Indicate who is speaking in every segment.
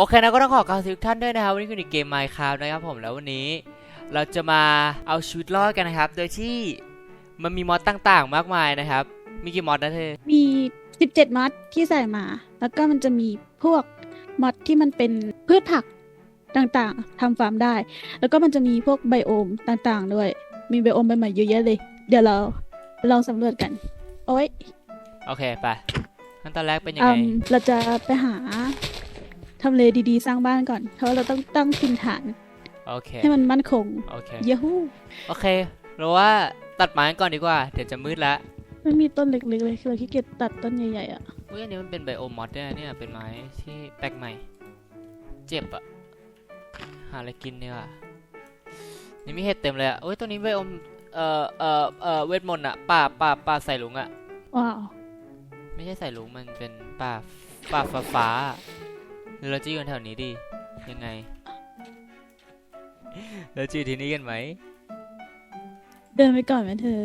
Speaker 1: โอเคนะก็ต้องขอกล่าวทุกท่านด้วยนะครับวันนี้คือในเกม Minecraft นะครับผมแล้ววันนี้ เราจะมาเอาชีวิตรอดกันนะครับ โดยที่มันมีมอดต่างๆ มากมายนะครับ มีกี่มอดนะเธอ
Speaker 2: มี 17 มอดที่ใส่มา แล้วก็มันจะมีพวกมอดที่มันเป็นพืชผักต่างๆทำฟาร์มได้ แล้วก็มันจะมีพวกไบโอมต่างๆ ด้วย มีไบโอมใหม่ๆเยอะแยะเลย เดี๋ยวเราลองสำรวจกัน โอ้ย
Speaker 1: โอเคไปขั้นตอนแรกเป็นยัง
Speaker 2: อื
Speaker 1: ไง
Speaker 2: มเราจะไปหา ทำเลดีๆ สร้างบ้านก่อน เพราะว่าเราต้องตั้งถิ่นฐาน
Speaker 1: โอเค
Speaker 2: ให้มันมั่นคง
Speaker 1: โอเค
Speaker 2: เยฮู
Speaker 1: โอเคเราว่าตัดไม้กันก่อนดีกว่า เดี๋ยวจะมืดแล้ว
Speaker 2: ไม่มีต้นเล็กๆเลยคือเราขี้เกียจตัดต้นใหญ่ๆอะ
Speaker 1: อุ้ยอันนี้มันเป็นไบโอมอดด้วยนะเนี่ยเป็นไม้ที่แปลกใหม่ เจ็บอะหาอะไรกินเนี่ยว่ะนี่มีเห็ดเต็มเลยอะโอ้ยตัวนี้ไบโอมเอ่อเอ่อเอ่อเวทมนต์อะป่าป่าป่าใส่ลุงอะ
Speaker 2: ว้าว
Speaker 1: ไม่ใช่ใส่ลุงมันเป็นป่าป่าฟ้าฟ้า หรือเราจะอยู่แถวนี้ดียังไง เราจะอยู่ที่นี่กันไหม
Speaker 2: เดินไปก่อนไหมเธอ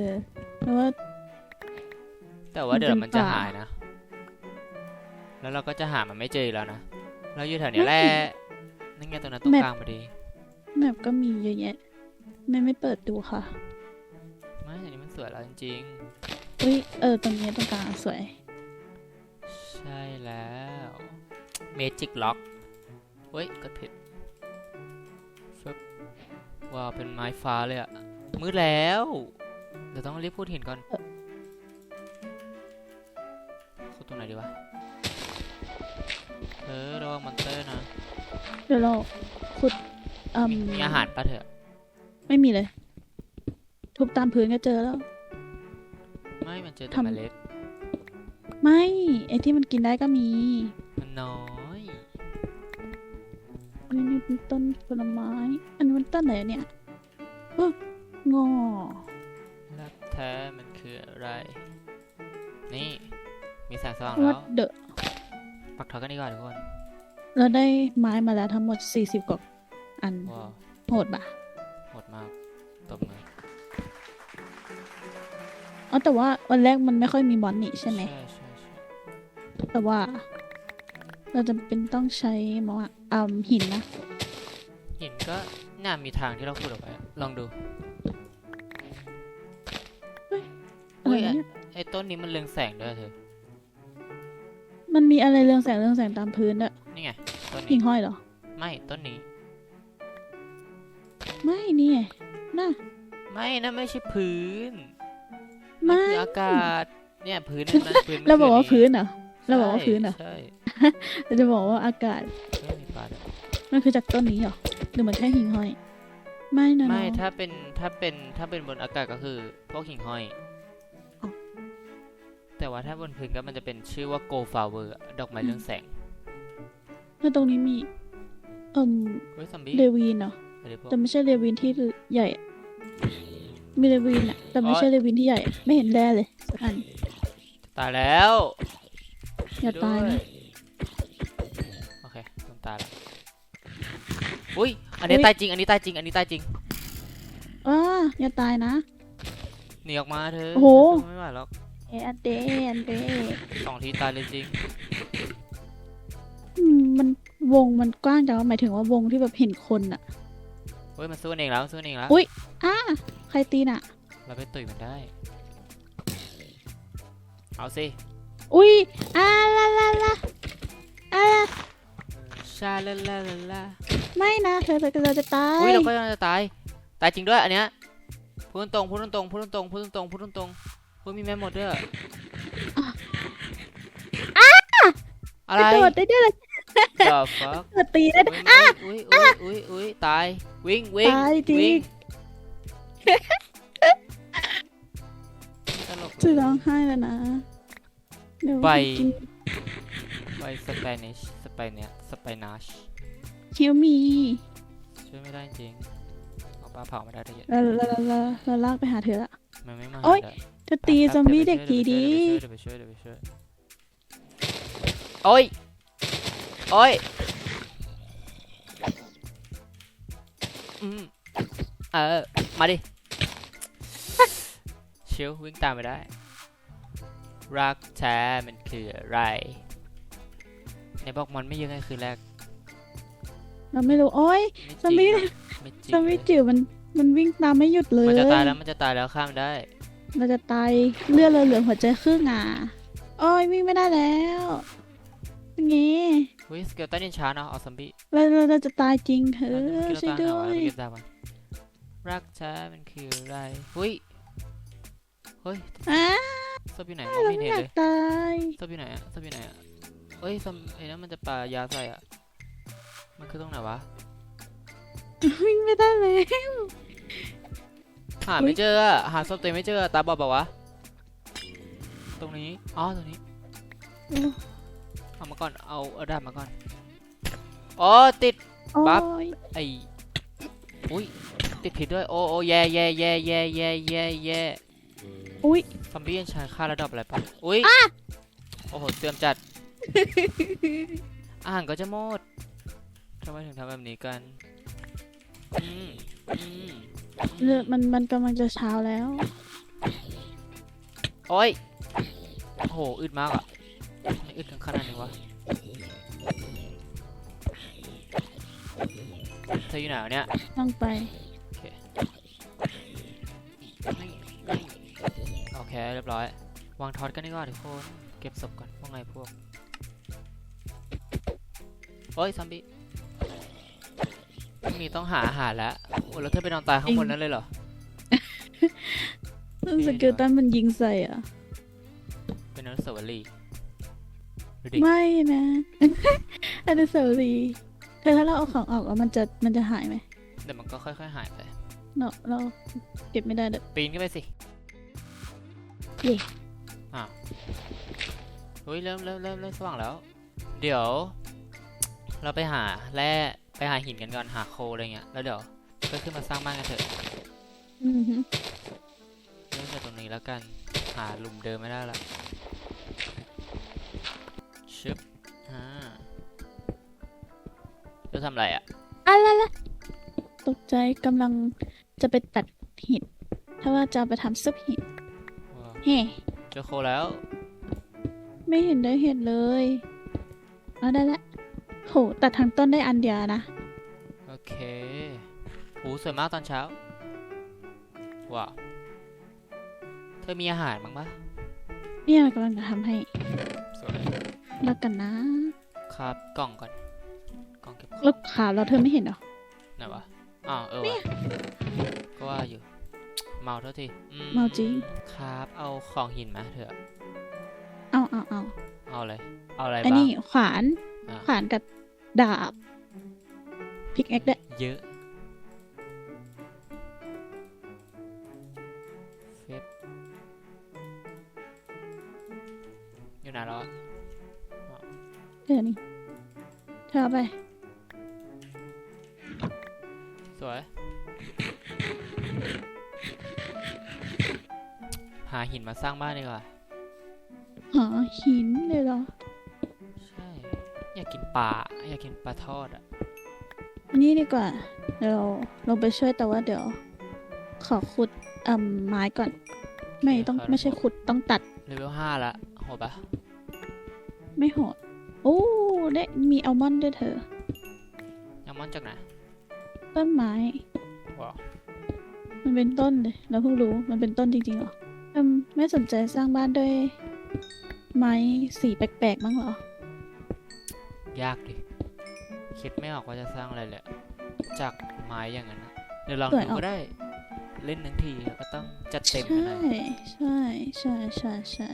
Speaker 2: เพราะว่า
Speaker 1: แต่ว่าเดี๋ยว
Speaker 2: มัน
Speaker 1: มัน
Speaker 2: เป็น
Speaker 1: จะ
Speaker 2: ป่า
Speaker 1: หายนะ แล้วเราก็จะหามันไม่เจออีกแล้วนะ เราอยู่แถวนี้แหละ นั่นไงตรงนั้นตรงกลางพอดี
Speaker 2: แมปก็มีเยอะแยะไม่ไม่เปิดดูค่ะ
Speaker 1: ไม่อันนี้มันสวยแล้วจริง
Speaker 2: อุ้ยเออตรงนี้ตรงกลางสวย
Speaker 1: ๆใช่แล้ว เมจิกล็อกเฮ้ยกดผิดฟึบว้าวเป็นไม้ฟ้าเลยอะมืดแล้ว เดี๋ยวต้องรีบพูดหินก่อนขุดตรงไหนดีวะเออระวังมอนเตอร์นะ
Speaker 2: เดี๋ยวเราขุดอืม
Speaker 1: มีมีอาหารปะเถอะ
Speaker 2: ไม่มีเลย ทุบตามพื้นก็เจอแล้ว
Speaker 1: ไม่มันเจอแต่
Speaker 2: ทำ
Speaker 1: เมล็ด
Speaker 2: ไม่ ไอที่มันกินได้ก็มี
Speaker 1: มันน้อย
Speaker 2: อันนี้ เป็นต้นผลไม้ อันนี้มันต้นไหนอะเนี่ยเอ้องอ
Speaker 1: รักแท้มันคืออะไร นี่ มีแสงสว่าง
Speaker 2: วั
Speaker 1: แล้
Speaker 2: ด
Speaker 1: ว
Speaker 2: เดอะ
Speaker 1: ปักทอกันดีกว่าทุกคน
Speaker 2: เราได้ไม้มาแล้วทั้งหมด 40กว่าอัน
Speaker 1: ว้าว
Speaker 2: โหดปะ
Speaker 1: โหดมากตบมือ
Speaker 2: อ๋อแต่ว่าวันแรกมันไม่ค่อยมีมอนนี่ใช่ไหม
Speaker 1: ใช่ใช่ใช่
Speaker 2: แต่ว่า เราจะเป็นต้องใช้มออ่าหินนะ
Speaker 1: หินก็น่ามีทางที่เราขุดออกไปอะลองดู
Speaker 2: อะไร
Speaker 1: อุ้ยไอ้
Speaker 2: เนี่ย
Speaker 1: ไอ้ต้นนี้มันเรืองแสงด้วยเธอ
Speaker 2: มันมีอะไรเรืองแสงเรืองแสงตามพื้นอะ
Speaker 1: นี่ไงต้น
Speaker 2: หิ่
Speaker 1: นี้
Speaker 2: งห้อยเหรอ
Speaker 1: ไม่ต้นนี้
Speaker 2: ไม่นี่ไงน่ะ
Speaker 1: ไม่นะไม่ใช่พื้น
Speaker 2: ไม่
Speaker 1: คืออากาศเนี่ยพื้นนั่นนะพื้นมัน
Speaker 2: เราบอกว่า
Speaker 1: คื
Speaker 2: พื้นเหรอเราบอกว่าพื้นเหรอ
Speaker 1: ใช่
Speaker 2: เราจะบอกว่าอากาศ
Speaker 1: ใช่มีปลาด้วย
Speaker 2: มันคือจากต้นนี้เหรอ หรือมันแค่หิ่งห้อย ไม่นะ
Speaker 1: ไม่
Speaker 2: น้อง
Speaker 1: ถ้าเป็นถ้าเป็นถ้าเป็นบนอากาศก็คือพวกหิ่งห้อย
Speaker 2: อ๋อ
Speaker 1: แต่ว่าถ้าบนพื้นก็มันจะเป็นชื่อว่า go flower อะดอกไม้เรืองแสง
Speaker 2: แล้วตรงนี้มีเอ่ม
Speaker 1: เฮ้ยซอมบี้
Speaker 2: เรวีนเหรอ
Speaker 1: อะไรพวก
Speaker 2: แต่ไม่ใช่เรวีนที่ใหญ่อะมีเรวีนอะแต่ไม่
Speaker 1: อ๋อ
Speaker 2: ใช่เรวีนที่ใหญ่ ไม่เห็นแร่เลยสักอัน
Speaker 1: ตายแล้ว
Speaker 2: อย่าตาย
Speaker 1: ด้ว
Speaker 2: นะ
Speaker 1: โอเคต้องตายแล้ว อุ้ย อันนี้
Speaker 2: อุ๊ย
Speaker 1: ตายจริง อันนี้ตายจริง อันนี้ตายจริง
Speaker 2: อ้าอย่าตายนะ
Speaker 1: หนีออกมาเธอ
Speaker 2: โอ้โห
Speaker 1: สู้ไม่ไหวหรอก
Speaker 2: เออันเดอันเด
Speaker 1: สองทีตายเลยจริง
Speaker 2: อืมมันวงมันกว้างจังวะหมายถึงว่าวงที่แบบเห็นคนอะ
Speaker 1: เฮ้ยมันสู้กันเองแล้วมันสู้กันเองแล้ว
Speaker 2: อุ๊ยอ้าใครตีน่ะ
Speaker 1: เราไปตุยมันได้ เอาสิ
Speaker 2: อุ้ยอ้าลาลาลาอ้า
Speaker 1: ชาลาลาลาลา
Speaker 2: ไม่นะเธอเธอเราจะตาย
Speaker 1: อุ้ยเราก็ยังจะตาย ตายจริงด้วยอันเนี้ย พูดตรงๆพูดตรงๆพูดตรงๆพูดตรงๆพูดตรงๆพูดมีแม่หมดด้วยอะไร
Speaker 2: กระโดดได้ด้วยเลย
Speaker 1: The fuck
Speaker 2: กระโดดตีได้ด้วย
Speaker 1: อุ้ยอุ้ยอุ้ยอุ้ยอุ้ยตาย วิ่งวิ่ง
Speaker 2: ตายจริง
Speaker 1: วิ่งตลก
Speaker 2: จะ
Speaker 1: เลย
Speaker 2: ร้องไห้แล้วนะเดี๋ยว
Speaker 1: ไป
Speaker 2: กิน
Speaker 1: ไปสเปนิชสเปเนียสเปนัช
Speaker 2: คิวมี
Speaker 1: ช่วยไม่ได้จริงเอาปลาเผามาได้ได้เยอะ
Speaker 2: เราเราเราเราลากไปหาเธอละ
Speaker 1: มันไม่มา
Speaker 2: โอ๊ย
Speaker 1: หาได้
Speaker 2: เธอตีซอมบี้เด็กทีดี
Speaker 1: เดี๋ยวไปช่วยเดี๋ยวไปช่วยเดี๋ยวไปช่วยโอ้ยโอ้ยอืมเออมาดิชิววิ่งตามไปได้ รักแท้มันคืออะไรในบอกมันไม่เยอะไงคือแรก
Speaker 2: เราไม่รู้โอ๊ยซอมบี้
Speaker 1: ไม่จริงอะไม่จริง
Speaker 2: ซอมบี้
Speaker 1: เลย
Speaker 2: จิ๋วมันมันวิ่งตามไม่หยุดเลย
Speaker 1: มันจะตายแล้วมันจะตายแล้วข้ามได้
Speaker 2: เราจะตายเลือดเราเหลือหัวใจครึ่งอะโอ้ยวิ่งไม่ได้แล้วเป็นไง
Speaker 1: เฮ้ยสเกลตันนินชาเนาะเอาซอมบี้
Speaker 2: เราเราเราจะตายจริงเธอ
Speaker 1: เมื่อกี้
Speaker 2: ช่วย
Speaker 1: เรา
Speaker 2: ด้
Speaker 1: ตามหาว
Speaker 2: ย
Speaker 1: เมื่อกี้ตามมารักแท้มันคืออะไรเฮ้ยเฮ้ย
Speaker 2: อะ
Speaker 1: ซอบอยู่ไหนมอง
Speaker 2: เรา
Speaker 1: ไม่
Speaker 2: ไม่
Speaker 1: เห็น
Speaker 2: อยา
Speaker 1: เล
Speaker 2: ก
Speaker 1: ย
Speaker 2: ตาย
Speaker 1: ซอบอยู่ไหนอะซอบอยู่ไหนอะเฮ้ยซอมไอ้นั่นมันจะปายาใส่อะ มันคือตรงไหนวะ
Speaker 2: วิ่งไม่ได้เลย
Speaker 1: หา
Speaker 2: อุ๊
Speaker 1: ไม่
Speaker 2: ย
Speaker 1: เจออะหาศพตัวเองไม่เจออะตาบอดเปล่าวะ ตรงนี้ อ๋อ ตรงนี้ เอามาก่อน เอาเอาดาบมาก่อน อ๋อ ติด
Speaker 2: โอ้
Speaker 1: ปั๊บ
Speaker 2: ย
Speaker 1: ไออุ้ย ติดผิดด้วย โอ้โอ้แย่แย่แย่แย่แย่แย่แย่
Speaker 2: อุ้ย
Speaker 1: ซอมบี้ยันชายฆ่าระดับอะไรปะอุ้ย โอ้โห เตรียมจัด อาหารก็จะหมด ทำไมถึงทำแบบนี้กันอืมอืม
Speaker 2: เลือดมันมันกำลังจะเช้าแล้ว
Speaker 1: โอ้ยโอ้โหอึดมากอะไม่อึดถึงขนาดนี้วะเธออยู่ไหนวะเนี่ย
Speaker 2: ต้องไป
Speaker 1: โอเค เรียบร้อย วางท็อตกันดีกว่าทุกคน เก็บศพก่อน ว่าไงพวก โอ้ย ซอมบี้ พรุ่งนี้ต้องหาอาหารแล้วโอ้แล้วเธอไปนอนตายข้างบนนั้นเลยเหรอ
Speaker 2: สเกลตันมันยิงใส่อะ
Speaker 1: เป็นอนุสาวรีย์ดูดิ
Speaker 2: ไม่นะ อนุสาวรีย์เธอถ้าเราเอาของออกแล้วมันจะมันจะหายไหม
Speaker 1: เดี๋ยวมันก็ค่อยๆหายไป
Speaker 2: เนาะเราเก็บไม่ได้เด้อ
Speaker 1: ปีนขึ้นไปสิ
Speaker 2: เย่
Speaker 1: อ้าวเฮ้ยเริ่มเริ่มเริ่มเริ่มสว่างแล้ว เดี๋ยว เราไปหาแร่ ไปหาหินกันก่อนหาโคอะไรเงี้ยแล้วเดี๋ยวก็ขึ้นมาสร้างบ้านกันเถอะ
Speaker 2: อือหือ
Speaker 1: เริ่มจากตรงนี้แล้วกันหาหลุมเดิมไม่ได้ละชึบอ่าจะทำอะไรอะ
Speaker 2: อะไรล่ะตกใจกำลังจะไปตัดหินถ้าว่าจะเอาไปทำซุปหิน
Speaker 1: ว้าว
Speaker 2: เฮ้
Speaker 1: เจอโคแล้ว
Speaker 2: ไม่เห็นได้เห็นเลยเอาได้ละ โหตัดทางต้นได้อันเดียวนะ
Speaker 1: โอเคหูสวยมากตอนเช้า ว้าว เธอมีอาหารบ้างปะ
Speaker 2: เนี่ยกำลังจะทำให้
Speaker 1: สวย
Speaker 2: แล้วกันนะ
Speaker 1: ครับกล่องก่อน กล่องเก็บของ
Speaker 2: แล้วขาเราเธอไม่เห็นเหรอ
Speaker 1: ไหนวะอ้าวเออวะก็ว่าอยู่ เมาเท่าทีอื
Speaker 2: เมาจริง
Speaker 1: ครับ เอาของหินมาเถอะ
Speaker 2: เอาเอาเอา
Speaker 1: เอาอะไรเอาอะไร
Speaker 2: อัน
Speaker 1: บ้าง
Speaker 2: นี้ขวาน
Speaker 1: อะ
Speaker 2: ขวานกับดาบพิกแอคได้
Speaker 1: เยอะเฟบอยู่ไหนแล้วอะ
Speaker 2: เดี๋ยวนี้เธอเอาไป
Speaker 1: สวย หาหินมาสร้างบ้านดีกว่า
Speaker 2: หาหินเลยเหรอ
Speaker 1: ใช่อยากกินปลาอยากกินปลาทอดอะ
Speaker 2: อันนี้ดีกว่าเดี๋ยวเราลงไปช่วยแต่ว่าเดี๋ยว ขอขุดอ่าไม้ก่อน ไม่ต้อง
Speaker 1: ครับ
Speaker 2: ไม่ใช่ขุดต้องตัด
Speaker 1: เลเวลห้าละโหดปะ
Speaker 2: ไม่โหดโอ้ได้มีอัลมอนด์ด้วยเธอ
Speaker 1: ยังมอนจากไหน
Speaker 2: ต้นไม้
Speaker 1: ว้าว
Speaker 2: มันเป็นต้นเลยเราเพิ่งรู้มันเป็นต้นจริงๆเหรออืมไม่สนใจสร้างบ้านด้วยไม้สีแปลกๆมั้งเหรอ
Speaker 1: ยากดิ คิดไม่ออกว่าจะสร้างอะไรเลยจากไม้อย่างนั้นนะเดี๋ยวลอง
Speaker 2: สวย
Speaker 1: ดู
Speaker 2: ออก
Speaker 1: ก็ได้ เล่นทั้งทีแล้วก็ต้องจัดเต็ม
Speaker 2: ใช่
Speaker 1: หน่อย
Speaker 2: ใช่ ใช่ ใช่ใช่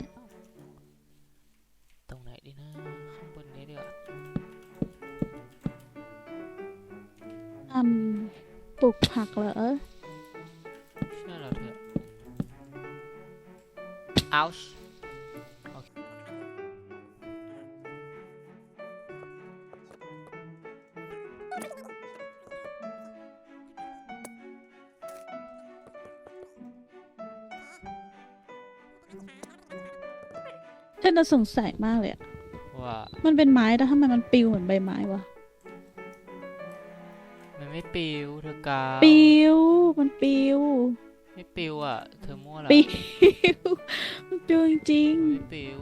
Speaker 2: เธอน่าสงสัยมากเลยอะ
Speaker 1: ว่า
Speaker 2: มันเป็นไม้แต่ทำไมมันปลิวเหมือนใบไม้วะ
Speaker 1: มันไม่ปิวเธอกาว
Speaker 2: ปลิว มันปลิว
Speaker 1: ไม่ปิวอะ เธอมั่วละ
Speaker 2: ปลิวมันปลิวจริง
Speaker 1: มันไม่ปิว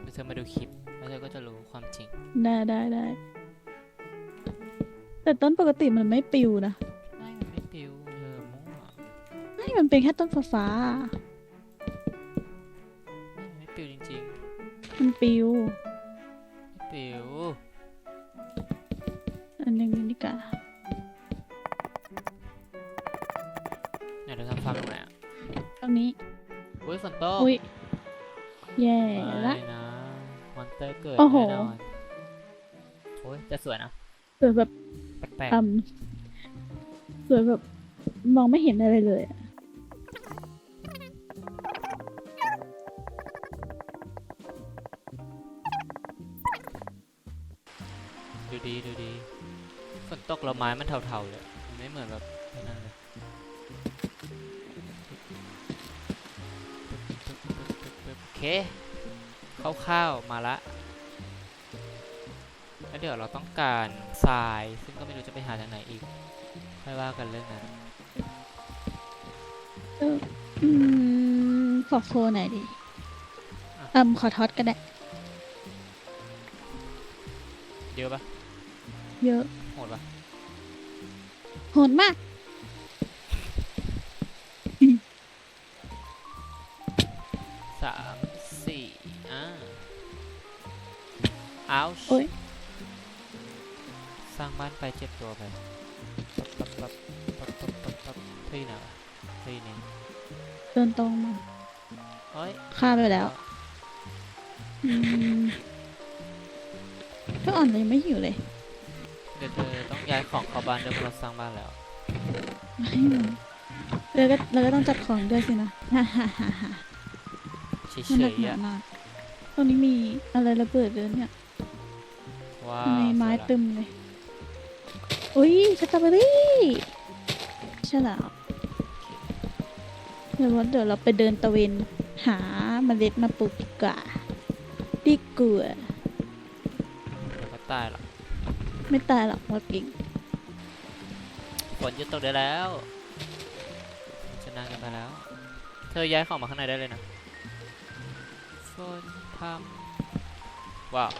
Speaker 1: เดี๋ยวเธอมาดูคลิปแล้วเธอก็จะรู้ความจริง
Speaker 2: ๆได้ได้ได้ แต่ต้นปกติมันไม่ปลิวนะ
Speaker 1: ไม่มันไม่ปิวเธอมั่ว
Speaker 2: ไม่มันเป็นแค่ต้นฟ้า
Speaker 1: ไมันป
Speaker 2: ลิว
Speaker 1: ๆไม่ปิว
Speaker 2: อันหนึงนี่กะ
Speaker 1: ไหนเธอทำฟาร์มตรงไหนอะ
Speaker 2: ตรงนี้
Speaker 1: อุ้ยฝนตก
Speaker 2: อุ้ยแย่ละ
Speaker 1: ไม่นะมอนเตอร์เกิด
Speaker 2: โอ้โห
Speaker 1: แน่นอนโอ้ยจะสวยนะ
Speaker 2: สวยแบบ
Speaker 1: แปลก
Speaker 2: อืมสวยแบบมองไม่เห็นอะไรเลยอะ
Speaker 1: ฝนตกแล้วไม้มันเทาๆเลยมันไม่เหมือนแบบนั่นเลยโอเคคร่าวๆมาละแล้วเดี๋ยวเราต้องการทรายซึ่งก็ไม่รู้จะไปหาจากไหนอีกค่อยว่ากันเรื่องนั้น
Speaker 2: อืมขอโคหน่อยดิ
Speaker 1: อ่
Speaker 2: มขอทอดก็ได้
Speaker 1: เยอะปะ
Speaker 2: เยอะ
Speaker 1: โหดปะ
Speaker 2: โหดมาก
Speaker 1: สามสี่อ่าอ้าว
Speaker 2: โอ้ย
Speaker 1: สร้างบ้านไปเจ็บตัวไปปั๊บปั๊บปั๊บปั๊บปั๊บปั๊บปั๊บเฮ้ยนะเฮ้ยนี่
Speaker 2: เดินตรงมา
Speaker 1: เฮ้ย
Speaker 2: ฆ่าไปแล้วอืมก็อ่อนเลยงไม่หิวเลย
Speaker 1: เดี๋ยวเธอต้องย้ายของเข้าบ้านเดี๋ยวเราสร้างบ้านแล้ว
Speaker 2: ไม่หรอกเราก็เราก็ต้องจัดของด้วยสินะฮ่าฮ่าฮ่าฮ่า
Speaker 1: เฉ
Speaker 2: มันหนัก
Speaker 1: ย
Speaker 2: ห
Speaker 1: ๆ
Speaker 2: นา
Speaker 1: อะ
Speaker 2: มากตรงนี้มีอะไรระเบิดเลยเนี่ย
Speaker 1: ว้า
Speaker 2: ทำไม
Speaker 1: ว
Speaker 2: ไม้
Speaker 1: สวยละ
Speaker 2: ตึมเลยอุ้ยสตรอเบอรี่ใช่แล้วเดี๋ยววันเดี๋ยวเราไปเดินตะเวน หาเมล็ดมาปลูกดีกว่าดีกว่า
Speaker 1: เดี๋ยวก็ตายละ
Speaker 2: ไม่ตายหรอกเราเก่ง
Speaker 1: ฝนหยุดตกได้แล้วจะนานกันไปแล้ว เธอย้ายของมาข้างในได้เลยนะฝนทำว้าว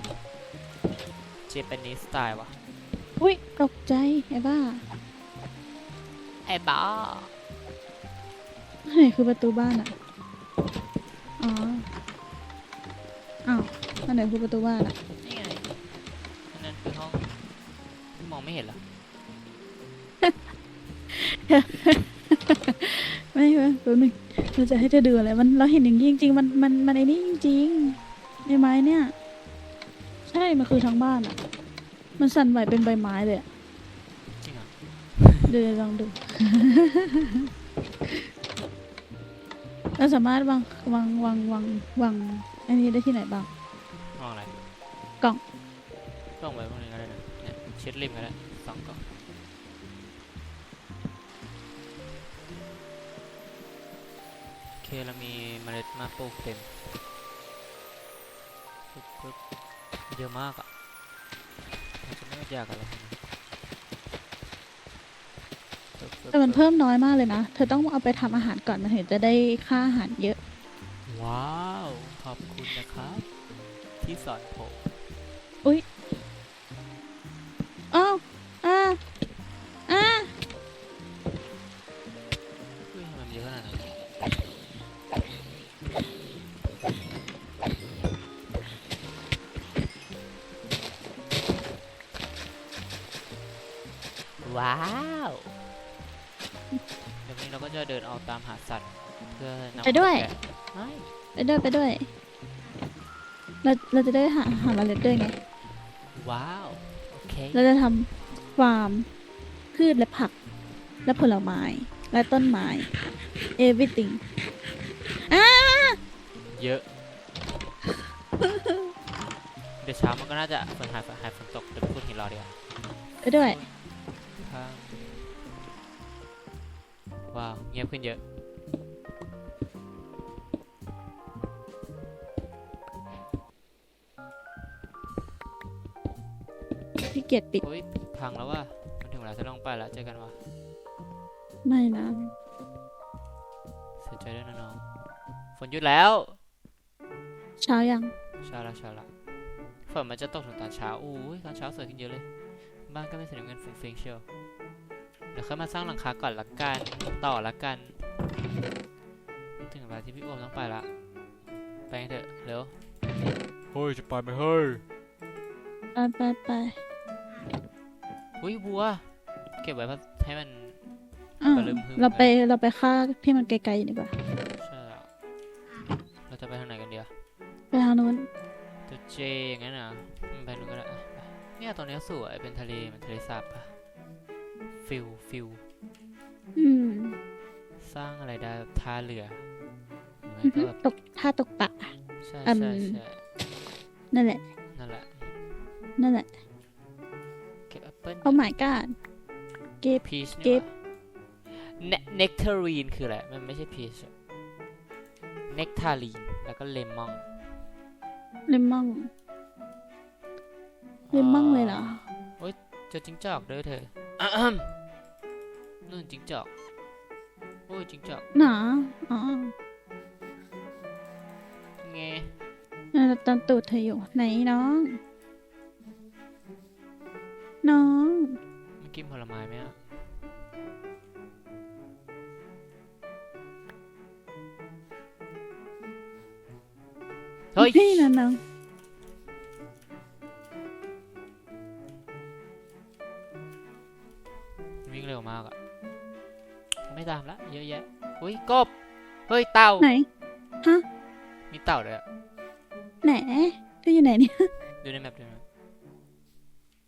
Speaker 1: เจแปนนิสสไตล์ว่ะ
Speaker 2: อุ้ยตกใจไอ้บ้า
Speaker 1: ไอ้บ้า
Speaker 2: ไหนคือประตูบ้านอะอ๋ออ้าวอันไหนคือประตูบ้านอะ
Speaker 1: มองไม่เห็นเหรอ
Speaker 2: ไม่ไม่แป๊บนึงเราจะให้เธอดูอะไรมันเราเห็นอย่างนี้จริงๆมันมันมันไอ้นี่จริงๆใบไม้เนี่ย ใช่มันคือทั้งบ้านอะ มันสั่นไหวเป็นใบไม้เลยอะ
Speaker 1: จริงเหรอ
Speaker 2: เดี๋ยวลองดู เราสามารถวางวางวางวางวางอันนี้ได้ที่ไหนบ้าง
Speaker 1: มองอะไร
Speaker 2: กล่อง
Speaker 1: กล่องไว้พวกนี้ก็ได้นะเนี่ยเช็ดริมก็ได้สองกล่องโอเคเรามีเมล็ดมาปลูกเต็มปึ๊บเยอะมากอะจะไม่ยากกันแล้วใช่ไหมปึ๊บปึ๊บ
Speaker 2: แต่มันเพิ่มน้อยมากเลยนะ เธอต้องเอาไปทำอาหารก่อนมันถึงจะได้ค่าอาหารเยอะ
Speaker 1: ด้วย
Speaker 2: ไปด้วย เราเราจะได้หาหาเมล็ดด้วยไง
Speaker 1: ว้าว โอเค
Speaker 2: เราจะทำฟาร์มพืชและผัก และผลไม้ และต้นไม้ everything อ่า
Speaker 1: เยอะ เดี๋ยวเช้ามันก็น่าจะฝนหายหายฝนตกเดี๋ยวไปพูดหินรอดีกว่า
Speaker 2: ไปด้วย
Speaker 1: ครับว้าว เงียบขึ้นเยอะ
Speaker 2: กียจปิด
Speaker 1: โอ้ยพังแล้วว่ะมันถึงเวลาจะลงไปแล้วเจอกันว่ะ
Speaker 2: ไม่นะ
Speaker 1: เสียใจด้วยนะน้องฝนหยุดแล้ว
Speaker 2: เช้ายัง
Speaker 1: เช้าละเช้าละฝนมันจะตกถึงตอนเช้าอู้ยตอนเช้าสวยขึ้นเยอะเลยบ้านก็เป็นสีน้ำเงินฟุ้งฟิ้งเชียวเดี๋ยวค่อยมาสร้างหลังคาก่อนละกันต่อละกัน ถึงเวลาที่พี่โอมต้องไปละไปกันเถอะเร็วเฮ้ยจะไปไหมเฮ้ย
Speaker 2: ไปไปไป
Speaker 1: อุ้ยบัว เก็บไว้เพราะให้มัน
Speaker 2: อ่า
Speaker 1: ไปลืมพึ่ง
Speaker 2: เราไป
Speaker 1: เลย
Speaker 2: เราไปฆ่าที่มันไกลๆดีกว่า
Speaker 1: ใช่แล้วเราจะไปทางไหนกันเดียว
Speaker 2: ไปทางนู้น
Speaker 1: ตัวเจอย่างนั้นเหรอะไปดูนก็ได้อะไปเนี่ยตรงเนี้ยสวยเป็นทะเลเหมือนทะเลสาบอะฟิลฟิล
Speaker 2: อืม
Speaker 1: สร้างอะไรได้แบบท่าเรือหรือไม่
Speaker 2: อือ
Speaker 1: ก็
Speaker 2: ฮึ
Speaker 1: แบบ
Speaker 2: ตกท่าตกปลา
Speaker 1: ใช่
Speaker 2: อืม
Speaker 1: ใช่ใช่
Speaker 2: นั่นแหละ
Speaker 1: นั่นแหละ
Speaker 2: นั่นแหละ
Speaker 1: เก็บแอปเปิ้ล
Speaker 2: เอาหมายการเก็บ
Speaker 1: พีช
Speaker 2: เก็
Speaker 1: นี่
Speaker 2: บ
Speaker 1: วะเนกเทอรีนคืออะไร มันไม่ใช่พีชเนกทารีน แล้วก็เลมอน
Speaker 2: เลมอนเลมอนเลยเหรอ
Speaker 1: เจอจิ้งจอกด้วยเธออะอืมนู่นจิ้งจอกโอ้ยจิ้งจอก
Speaker 2: หนาอ๋อ
Speaker 1: ไง
Speaker 2: นั่นตามตูดเธออยู่ไหนน้อง
Speaker 1: กินผลไม้ไหมอะเฮ้ย
Speaker 2: นี่นะน้อง
Speaker 1: วิ่งเร็วมากอะไม่ตามละเยอะแยะอุ้ยกบ เฮ้ยเต่า
Speaker 2: ไหน ฮะ
Speaker 1: มีเต่าเลยอะ
Speaker 2: ไหนเธออยู่ไหนเนี่ย
Speaker 1: ดูในแมปดูในแมป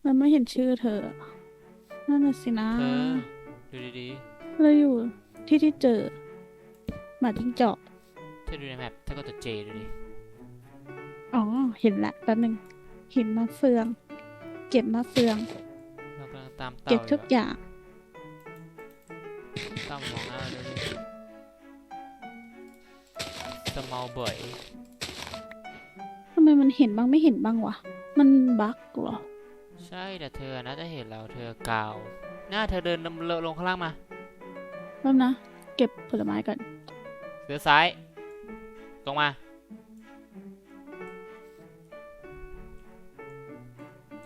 Speaker 2: เราไม่เห็นชื่อเธอ นั่นน่ะสินะ
Speaker 1: เธอดูดี
Speaker 2: เราอยู่ที่ที่เจอหมาจิ้งจอก
Speaker 1: ๆ เธอดูในแมปถ้าก็ตัวเจดูดิ
Speaker 2: อ๋อ เห็นละแป๊บหนึ่งเห็นมะเฟือง เก็บมะเฟือง
Speaker 1: เรากำลังตามเต่า
Speaker 2: เก็บ
Speaker 1: อยู่
Speaker 2: ทุก
Speaker 1: อะ
Speaker 2: อย่าง
Speaker 1: เต่ามองหน้าเราด้วยดิสมอลเบย
Speaker 2: ทำไมมันเห็นบ้างไม่เห็นบ้างวะ มันบั๊กเหรอ
Speaker 1: ใช่แต่เธอน่าจะเห็นเราเธอกาวหน้าเธอเดินลงลงข้างล่างมา
Speaker 2: แป๊บนะ เก็บผลไม้ก่อน
Speaker 1: เลี้ยวซ้ายลงมา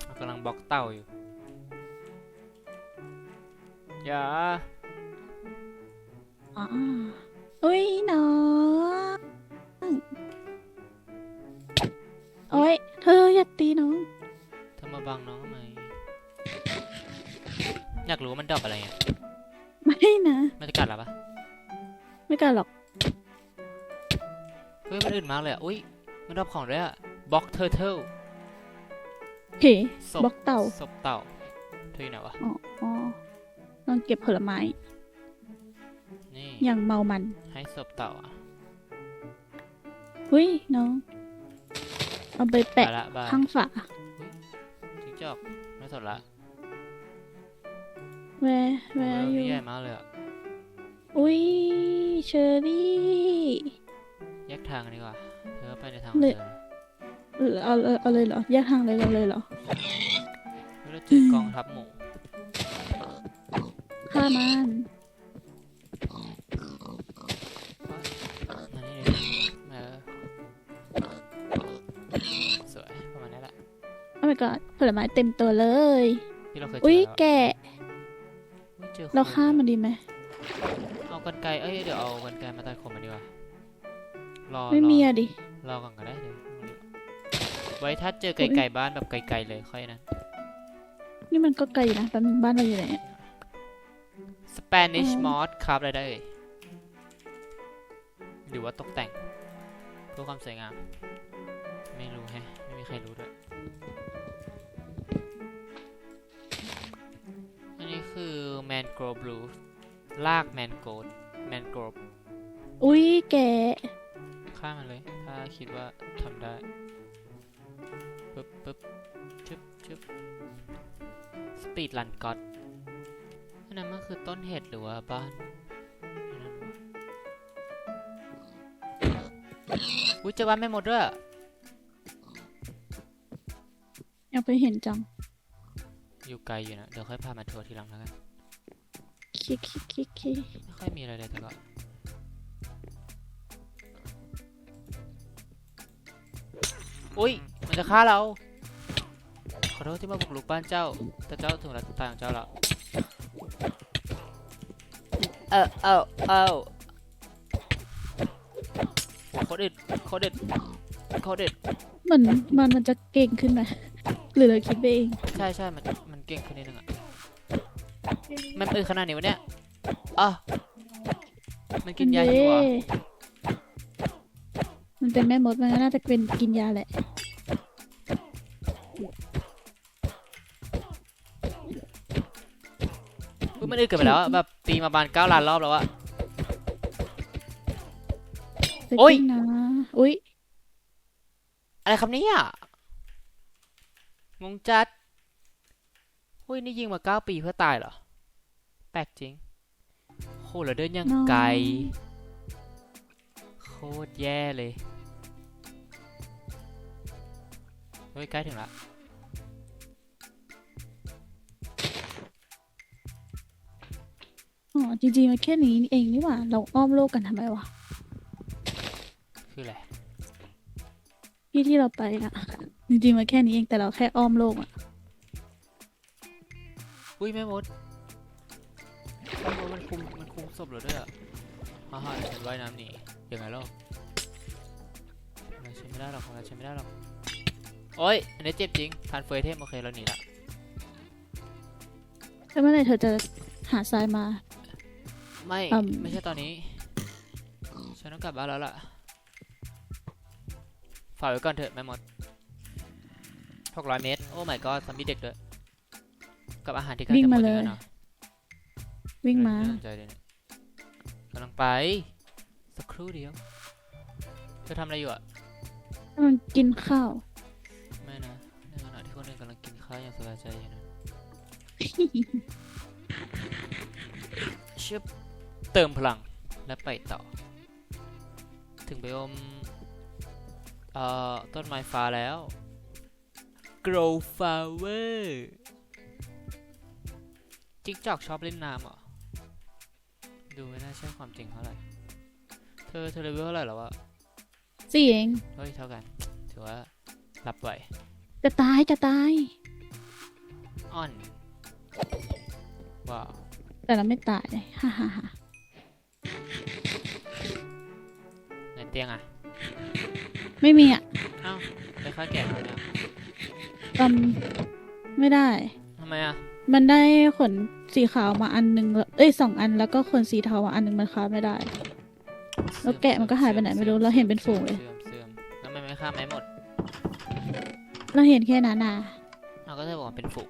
Speaker 1: เรากำลังบล็อกเต่าอยู่ อย่า
Speaker 2: อ๋ออุ้ยน้องโอ้ย เธออย่าตีน้อง
Speaker 1: เธอมาบังน้องทำไม อยากรู้ว่ามันดรอกอะไรไง
Speaker 2: ไม่นะ
Speaker 1: มันจะกัดเราปะ
Speaker 2: ไม่กล้าหรอก
Speaker 1: เฮ้ย มันอื่นมากเลยอะ อุ้ย มันดรอปของด้วยอะบล็อกเทอร์เทิล
Speaker 2: เฮ้
Speaker 1: ศพ
Speaker 2: บล็อกเต่า
Speaker 1: ศพเต่าเธออยู่ไหนวะ
Speaker 2: อ๋ออ๋อลองเก็บผลไม้
Speaker 1: นี่
Speaker 2: อย่างเมามัน
Speaker 1: ให้ศพเต่าอะ
Speaker 2: หุ้ยน้อง เอาไป
Speaker 1: ไป
Speaker 2: แปะ
Speaker 1: ละบาย
Speaker 2: ข้างฝา
Speaker 1: จิ้งจอกไม่สนละ
Speaker 2: แวร์
Speaker 1: โอ้
Speaker 2: แว
Speaker 1: โห
Speaker 2: ร์อ
Speaker 1: นี่
Speaker 2: ยู่
Speaker 1: ใหญ่มากเลยอะ
Speaker 2: อุ้ยเชอรี่
Speaker 1: แยกทางกันดีกว่าเธอไปในทาง
Speaker 2: เล
Speaker 1: เธ
Speaker 2: ย
Speaker 1: อนะ
Speaker 2: เอาเอาเอาเลยเหรอแยกทางเลยเราเลยเหรอ
Speaker 1: เฮ้ยเราเจอกองทัพหมู
Speaker 2: ฆ่ามัน
Speaker 1: มานี่เลยเออสวยประมาณนี้แหละ
Speaker 2: โอ้ my god ผลไม้เต็มตัวเลย
Speaker 1: ที่เราเคยเจ
Speaker 2: อุ้ย
Speaker 1: อแล้ว
Speaker 2: แกะ
Speaker 1: อุ๊ยเจอ
Speaker 2: เรา
Speaker 1: โค
Speaker 2: ฆ่ามันดีไหม
Speaker 1: เอากันไกรเอ้ยเดี๋ยวเอากันไกรมาตัดขนมันดีกว่ารอ
Speaker 2: ไม่
Speaker 1: รอ
Speaker 2: มีอะดิ
Speaker 1: รอก่อนก็ได้เดี๋ยวไว้ถ้าเจอไกลๆบ้านแบบไกลๆเลยค่อยนะ
Speaker 2: นี่มันก็ไกลอยู่นะแป๊บนึงบ้านเราอยู่ไหนอะ
Speaker 1: Spanish
Speaker 2: อ๋อ
Speaker 1: mod ครับอะไรได้เอ่ยหรือว่าตกแต่งเพื่อความสวยงาม ไม่รู้แฮะ ไม่มีใครรู้ด้วย คือ mangrove blue ลาก mangrove mangrove
Speaker 2: อุ้ยแกะ
Speaker 1: ข้ามมันเลย ถ้าคิดว่าทำได้ปึ๊บปึ๊บชึบชึบสปีดรันก็อดอันนั้นมันคือต้นเหตุหรือว่าบ้านอันนั้นวะอุ้ยเจอบ้านไม่หมดด้วย
Speaker 2: อยากไปเห็นจัง
Speaker 1: อยู่ไกลอยู่นะ เดี๋ยวค่อยพามาทัวร์ทีหลังแล้วกัน
Speaker 2: คิกคิกคิกคิก
Speaker 1: ไม่ค่อยมีอะไรเลยแต่ก็อุ้ย มันจะฆ่าเรา ขอโทษที่มาบุกรุกบ้านเจ้า แต่เจ้าถึงเวลาตายของเจ้าแล้ว เออเออเออโคตรเด็ดโคตรเด็ดโคตรเด็ด
Speaker 2: เหมือนมันมันจะเก่งขึ้นไหมหรือเราคิดไปเอง
Speaker 1: ใช่ใช่มันมันเก่งขึ้นนิดนึงอะ มันเออขนาดนี้วะเนี่ยอะมันกินยาอยู่เหรอ
Speaker 2: เย้มันเป็นแม่มดมันก็น่าจะเป็นกินยาแหละ
Speaker 1: อุ๊ยมันอึดเกินไปแล้วอะแบบตีมาบานเก้าล้านรอบแล้วอะ
Speaker 2: จะ
Speaker 1: โอ๊ย
Speaker 2: กินนะอุ้ย
Speaker 1: อะไรครับเนี่ยงงจัด หุ้ยนี่ยิงมาเก้าปีเพื่อตายเหรอ แปลกจริงโคตรเราเดินยัง
Speaker 2: น้อง
Speaker 1: ไกล โคตรแย่เลย เฮ้ยใกล้ถึงละ
Speaker 2: อ๋อจริงๆมันแค่นี้เองนี่หว่า เราอ้อมโลกกันทำไมวะ
Speaker 1: คืออะไร
Speaker 2: ที่ที่เราไปอะจริงๆมันแค่นี้เองแต่เราแค่อ้อมโลกอะ
Speaker 1: อุ้ยแม่มดแม่มดมันคุมมันคุมศพเราด้วยอะฮ่าฮ่าฉันว่ายน้ำหนียังไงล่ะเราใช้ไม่ได้หรอกเราใช้ไม่ได้หรอกโอ้ยอันนี้เจ็บจริงผ่านเฟยเทมโอเคเราหนีละ
Speaker 2: แล้วเมื่อไหร่เธอจะหาทรายมา
Speaker 1: ไม่
Speaker 2: อืม
Speaker 1: ไม่ใช่ตอนนี้ฉันต้องกลับบ้านแล้วล่ะฝากไว้ก่อนเถอะแม่มด600เมตร โอ้ my god ซอมบี้เด็กด้วย กับอาหารที่กำลัง
Speaker 2: วิ่ง
Speaker 1: จะหม
Speaker 2: มา
Speaker 1: ด
Speaker 2: เล
Speaker 1: อีก
Speaker 2: ย
Speaker 1: แล้วเนอะ
Speaker 2: วิ่งมา
Speaker 1: ไสนใจเลยเนี่ยกำลังไป สักครู่เดียว เธอทำอะไรอยู่อะ
Speaker 2: กำลังกินข้าว
Speaker 1: ไม่นะ ในขณะที่คนอื่นกำลังกินข้าวอย่างสบายใจอยู่นะชึบเติมพลังและไปต่อ ถึงไบโอมเอ่อต้นไม้ฟ้าแล้ว grow flower จิ๊กจอกชอบเล่นน้ำเหรอ ดูไม่น่าใช่ความจริงเท่าไหร่ เธอเธอเลเวลเท่าไหร่แล้ววะ
Speaker 2: สี่เอง
Speaker 1: เฮ้ยเท่ากัน ถือว่ารับไหว
Speaker 2: จะตายจะตาย
Speaker 1: อ่อน ว้าว
Speaker 2: แต่เราไม่ตายเลยฮ่าฮ่าฮ่า
Speaker 1: ในเตียงอะ
Speaker 2: ไม่มีอะ
Speaker 1: เอ้าไปฆ่าแกะมาเนี่ย
Speaker 2: ตอนไม่ได้
Speaker 1: ทำไมอะ
Speaker 2: มันได้ขน สีขาวมาอันหนึงแล้วเอ้ยสองอันแล้วก็ขนสีเทามาอันหนึงมันค้าไม่ได้ แล้วแกะมันก็หายไปไหนไม่รู้เราเห็นเป็นฝูงเลย
Speaker 1: เสื่อมเสื่อมแล้วมันไม่ฆ่าไม่หมด
Speaker 2: เราเห็นแค่นั้นน่ะ
Speaker 1: เราก็จะบอกว่าเป็นฝูง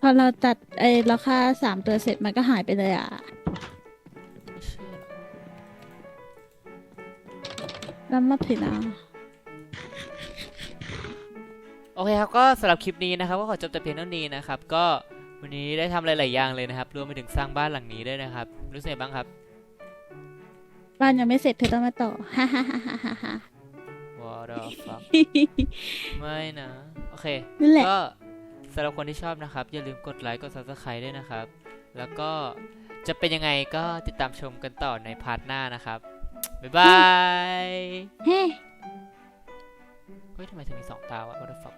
Speaker 2: พอเราตัดไอ้ราคาสามตัวเสร็จมันก็หายไปเลยอะ
Speaker 1: ไม่เชื่อ
Speaker 2: แล้วมาผิดนะ
Speaker 1: โอเคครับก็สำหรับคลิปนี้นะครับก็ขอจบแต่เพียงเท่านี้นะครับก็ วันนี้ได้ทำหลายๆอย่างเลยนะครับ รวมไปถึงสร้างบ้านหลังนี้ด้วยนะครับ รู้สึกไงบ้างครับ
Speaker 2: บ้านยังไม่เสร็จเธอต้องมาต่อฮ่าฮ่าฮ่าฮ่าฮ่าฮ่า
Speaker 1: What the fuck ไม่นะ โอเค
Speaker 2: นั่นแหละ
Speaker 1: ก็สำหรับคนที่ชอบนะครับ อย่าลืมกดไลค์ กด subscribe ด้วยนะครับ แล้วก็จะเป็นยังไงก็ติดตามชมกันต่อในพาร์ทหน้านะครับ บ๊ายบาย
Speaker 2: เฮ้
Speaker 1: เฮ้ยทำไมถึงมีสองตาวะ What the fuck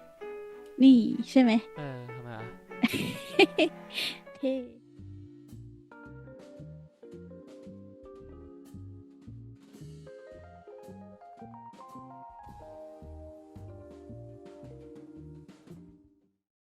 Speaker 2: นี่ใช่ไหม
Speaker 1: เออทำไมวะ
Speaker 2: เท่